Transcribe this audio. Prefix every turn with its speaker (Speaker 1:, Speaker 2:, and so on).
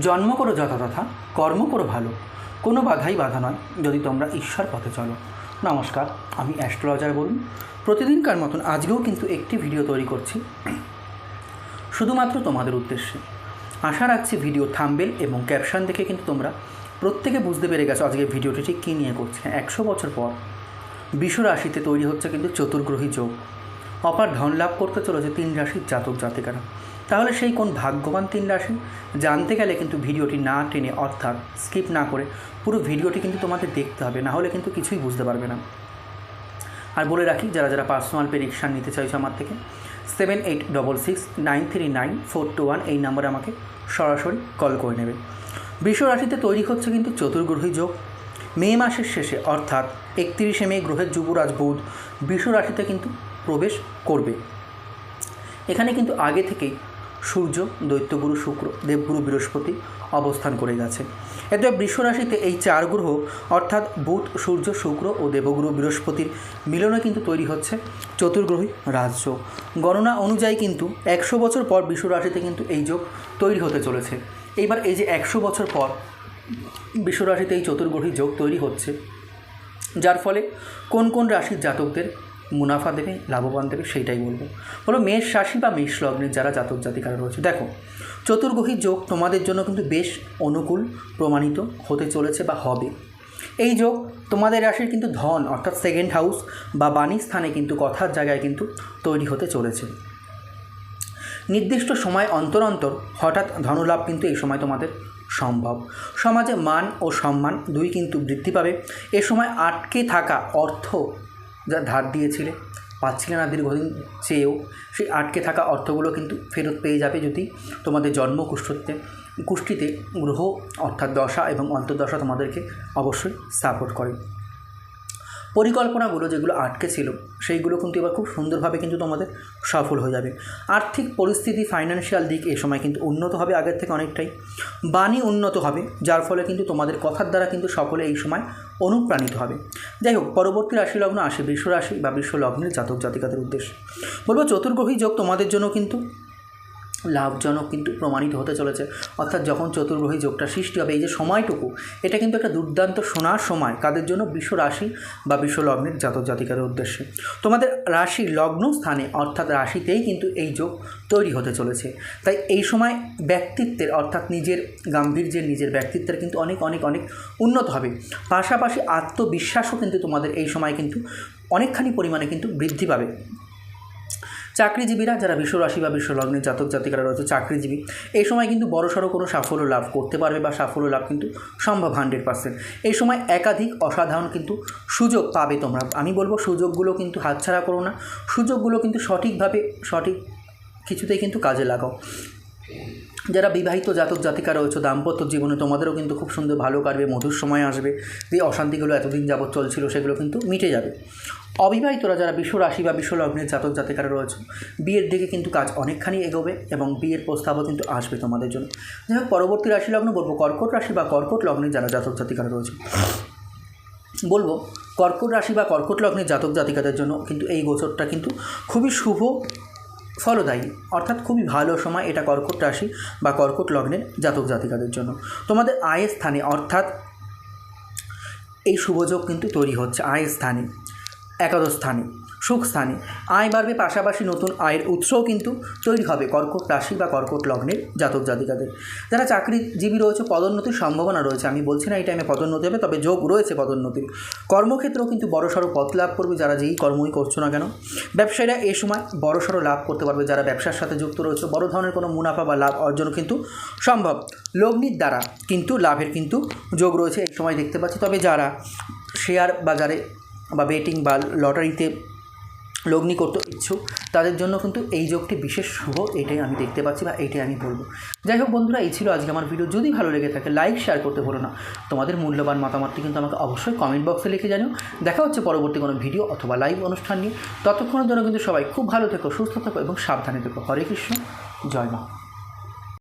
Speaker 1: জন্ম করো যথাযথা, কর্ম করো ভালো। কোনো বাধাই বাধা নয়, যদি তোমরা ঈশ্বর পথে চলো। নমস্কার, আমি অ্যাস্ট্রোলজার বলুন। প্রতিদিনকার মতন আজকেও কিন্তু একটি ভিডিও তৈরি করছি। শুধুমাত্র তোমাদের উদ্দেশ্যে। আশা রাখছি ভিডিও থাম্বেল এবং ক্যাপশন দেখে কিন্তু তোমরা প্রত্যেকে বুঝতে পেরে গেছো আজকে ভিডিওটি ঠিক কী নিয়ে করছে। একশো বছর পর বিশ্ব রাশিতে তৈরি হচ্ছে কিন্তু চতুর্গ্রহী যোগ। অপার ধন লাভ করতে চলেছে তিন রাশির জাতক জাতিকারা। তাহলে সেই কোন ভাগ্যবান তিন রাশি? জানতে গেলে কিন্তু ভিডিওটি না টেনে অর্থাৎ স্কিপ না করে পুরো ভিডিওটি কিন্তু তোমাদের দেখতে হবে, না হলে কিন্তু কিছুই বুঝতে পারবে না। আর বলে রাখি, যারা যারা পার্সোনাল প্রেডিকশান নিতে চাইছো আমার থেকে seven eight double six nine three nine four two one এই নাম্বারে আমাকে সরাসরি কল করে নেবে। বৃষ রাশিতে তৈরি হচ্ছে কিন্তু চতুর্গ্রহী যোগ। মে মাসের শেষে, অর্থাৎ একত্রিশে মে গ্রহের যুবরাজ বুধ, বৃষ রাশিতে কিন্তু প্রবেশ করবে। এখানে কিন্তু আগে থেকেই সূর্য, দৈত্যগুরু, শুক্র, দেবগুরু, বৃহস্পতি অবস্থান করে গেছে। এতে বৃষ রাশিতে এই চার গ্রহ, অর্থাৎ বুধ, সূর্য, শুক্র ও দেবগুরু, বৃহস্পতির মিলনে কিন্তু তৈরি হচ্ছে চতুর্গ্রহী রাজযোগ গণনা অনুযায়ী কিন্তু একশো বছর পর বৃষ রাশিতে কিন্তু এই যোগ তৈরি হতে চলেছে। এইবার এই যে একশো বছর পর বৃষ রাশিতে এই চতুর্গ্রহী যোগ তৈরি হচ্ছে, যার ফলে কোন কোন রাশির জাতকদের মুনাফা দেবে, লাভবান দেবে, সেইটাই বলব। বলো, মেষ রাশি বা মেষ লগ্নের যারা জাতক জাতিকারা রয়েছে, দেখো চতুর্গ্রহী যোগ তোমাদের জন্য কিন্তু বেশ অনুকূল, প্রমাণিত হতে চলেছে বা হবে। এই যোগ তোমাদের রাশির কিন্তু ধন, অর্থাৎ সেকেন্ড হাউস বা বাণী স্থানে কিন্তু কথার জায়গায় কিন্তু তৈরি হতে চলেছে। নির্দিষ্ট সময় অন্তর অন্তর হঠাৎ ধনলাভ কিন্তু এই সময় তোমাদের সম্ভব। সমাজে মান ও সম্মান দুই কিন্তু বৃদ্ধি পাবে। এ সময় আটকে থাকা অর্থ যা ধার দিয়েছিলে। পাচ্ছিলে না দীর্ঘদিন চেয়েও। সেই আটকে থাকা অর্থগুলো কিন্তু ফেরত পেয়ে যাবে যদি তোমাদের জন্ম কুষ্ঠতে কুষ্ঠিতে গ্রহ অর্থাৎ দশা এবং অন্তর্দশা তোমাদেরকে অবশ্যই সাপোর্ট করে। পরিকল্পনাগুলো যেগুলো আটকে ছিল, সেইগুলো কিন্তু এবার খুব সুন্দরভাবে কিন্তু তোমাদের সফল হয়ে যাবে। আর্থিক পরিস্থিতি ফাইন্যান্সিয়াল দিক এ সময় কিন্তু উন্নত হবে আগের থেকে অনেকটাই। বাণী উন্নত হবে, যার ফলে কিন্তু তোমাদের কথার দ্বারা কিন্তু সকলে এই সময় অনুপ্রাণিত হবে। যাই হোক, পরবর্তী রাশি লগ্ন আসে বিশ্ব রাশি বা বিশ্ব লগ্নের জাতক জাতিকাদের উদ্দেশ্যে। বলব চতুর্গ্রহী যোগ তোমাদের জন্য কিন্তু লাভজনক কিন্তু প্রমাণিত হতে চলেছে। অর্থাৎ যখন চতুর্গ্রহী যোগটা সৃষ্টি হবে, এই যে সময়টুকু, এটা কিন্তু একটা দুর্দান্ত সোনার সময়, কাদের জন্য? বিশ্ব রাশি বা বিশ্ব লগ্নের জাতক জাতিকাদের উদ্দেশ্যে। তোমাদের রাশি লগ্ন স্থানে, অর্থাৎ রাশিতেই কিন্তু এই যোগ তৈরি হতে চলেছে। তাই এই সময় ব্যক্তিত্বের, অর্থাৎ নিজের গাম্ভীর্যের, নিজের ব্যক্তিত্বের কিন্তু অনেক অনেক অনেক উন্নত হবে। পাশাপাশি আত্মবিশ্বাসও কিন্তু তোমাদের এই সময় কিন্তু অনেকখানি পরিমাণে কিন্তু বৃদ্ধি পাবে। চাকরিজীবীরা, যারা বিশ্ব রাশি বা বিশ্ব লগ্নের জাতক জাতিকারা রয়েছে, চাকরিজীবী, এই সময় কিন্তু বড়সড় কোনো সাফল্য লাভ করতে পারবে বা সাফল্য লাভ কিন্তু সম্ভব হান্ড্রেড পার্সেন্ট। এই সময় একাধিক অসাধারণ কিন্তু সুযোগ পাবে তোমরা। আমি বলব সুযোগগুলো কিন্তু হাতছাড়া করো না। সুযোগগুলো কিন্তু সঠিকভাবে, সঠিক কিছুতেই কিন্তু কাজে লাগাও। যারা বিবাহিত জাতক জাতিকা রয়েছে, দাম্পত্য জীবনে তোমাদেরও কিন্তু খুব সুন্দর ভালো কাটবে, মধুর সময় আসবে। যে অশান্তিগুলো এতদিন যাবৎ চলছিল, সেগুলো কিন্তু মিটে যাবে। অবিবাহিতরা যারা বিশ্ব রাশি বা বিশ্ব লগ্নের জাতক জাতিকারা রয়েছে, বিয়ের দিকে কিন্তু কাজ অনেকখানি এগোবে এবং বিয়ের প্রস্তাবও কিন্তু আসবে তোমাদের জন্য। যাই হোক, পরবর্তী রাশি লগ্ন বলব, কর্কট রাশি বা কর্কট লগ্নের যারা জাতক জাতিকারা রয়েছে। বলব, কর্কট রাশি বা কর্কট লগ্নের জাতক জাতিকাদের জন্য কিন্তু এই গোচরটা কিন্তু খুবই শুভ ফলদায়ী, অর্থাৎ খুবই ভালো সময় এটা কর্কট রাশি বা কর্কট লগ্নের জাতক জাতিকাদের জন্য। তোমাদের আয়ের স্থানে, অর্থাৎ এই শুভযোগ কিন্তু তৈরি হচ্ছে, আয়ের স্থানে। একাদশ স্থানে সুখ স্থানে আয় বাড়বে পাশাপাশি নতুন আয়ের উৎসও কিন্তু তৈরি হবে কর্কট রাশি বা কর্কট লগ্নের জাতক জাতিকাদের। যারা চাকরিজীবী রয়েছে, পদোন্নতির সম্ভাবনা রয়েছে। আমি বলছি না এই টাইমে পদোন্নতি হবে, তবে যোগ রয়েছে পদোন্নতির। কর্মক্ষেত্রেও কিন্তু বড়সড় পথ লাভ করবে যারা যেই কর্মই করছ না কেন। ব্যবসায়ীরা এ সময় বড়সড় লাভ করতে পারবে যারা ব্যবসার সাথে যুক্ত রয়েছে। বড় ধরনের কোনো মুনাফা বা লাভ অর্জন কিন্তু সম্ভব। লগ্নির দ্বারা কিন্তু লাভের কিন্তু যোগ রয়েছে এই সময় দেখতে পাচ্ছি। তবে যারা শেয়ার বাজারে বা বেটিং বা লটারিতে লগ্নি করতে ইচ্ছুক, তাদের জন্য কিন্তু এই যোগটি বিশেষ শুভ, এটাই আমি দেখতে পাচ্ছি বা এটাই আমি বলব। যাই হোক বন্ধুরা, এই ছিল আজকে আমার ভিডিও। যদি ভালো লেগে থাকে লাইক শেয়ার করতে ভুলো না। তোমাদের মূল্যবান মতামতটি কিন্তু আমাকে অবশ্যই কমেন্ট বক্সে লিখে জানিও। দেখা হচ্ছে পরবর্তী কোনো ভিডিও অথবা লাইভ অনুষ্ঠান নিয়ে। ততক্ষণের জন্য কিন্তু সবাই খুব ভালো থেকো, সুস্থ থেকো এবং সাবধানে থেকো। হরে কৃষ্ণ, জয় মা।